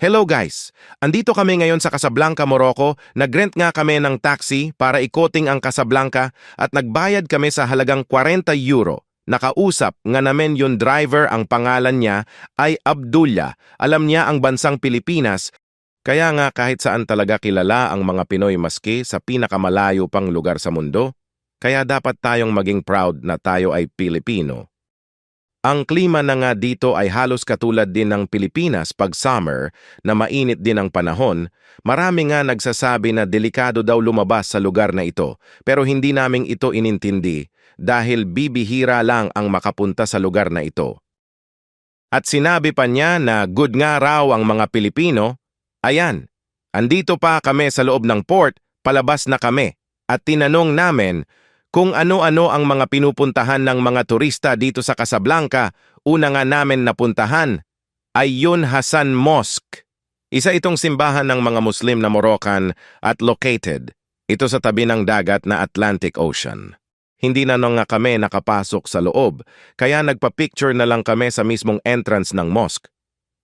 Hello guys! Andito kami ngayon sa Casablanca, Morocco. Nagrent nga kami ng taxi para ikoting ang Casablanca at nagbayad kami sa halagang 40 euro. Nakausap nga namin yung driver ang pangalan niya ay Abdullah. Alam niya ang bansang Pilipinas. Kaya nga kahit saan talaga kilala ang mga Pinoy maski sa pinakamalayo pang lugar sa mundo. Kaya dapat tayong maging proud na tayo ay Pilipino. Ang klima na nga dito ay halos katulad din ng Pilipinas pag summer na mainit din ang panahon. Marami nga nagsasabi na delikado daw lumabas sa lugar na ito pero hindi naming ito inintindi dahil bibihira lang ang makapunta sa lugar na ito. At sinabi pa niya na good nga raw ang mga Pilipino. Ayan, andito pa kami sa loob ng port, palabas na kami. At tinanong namin kung ano-ano ang mga pinupuntahan ng mga turista dito sa Casablanca, una nga namin napuntahan ay Yun Hasan Mosque. Isa itong simbahan ng mga Muslim na Moroccan at located ito sa tabi ng dagat na Atlantic Ocean. Hindi na nga kami nakapasok sa loob, kaya nagpa-picture na lang kami sa mismong entrance ng mosque.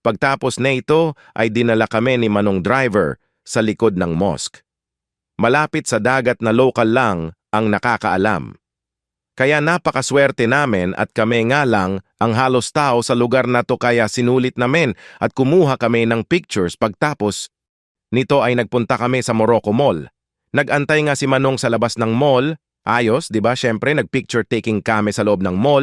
Pagtapos na ito ay dinala kami ni Manong Driver sa likod ng mosque. Malapit sa dagat na local lang ang nakakaalam. Kaya napakaswerte namin at kami nga lang ang halos tao sa lugar na to kaya sinulit namin at kumuha kami ng pictures pagtapos. Nito ay nagpunta kami sa Morocco Mall. Nagantay nga si Manong sa labas ng mall. Ayos, di ba? Siyempre, nagpicture taking kami sa loob ng mall.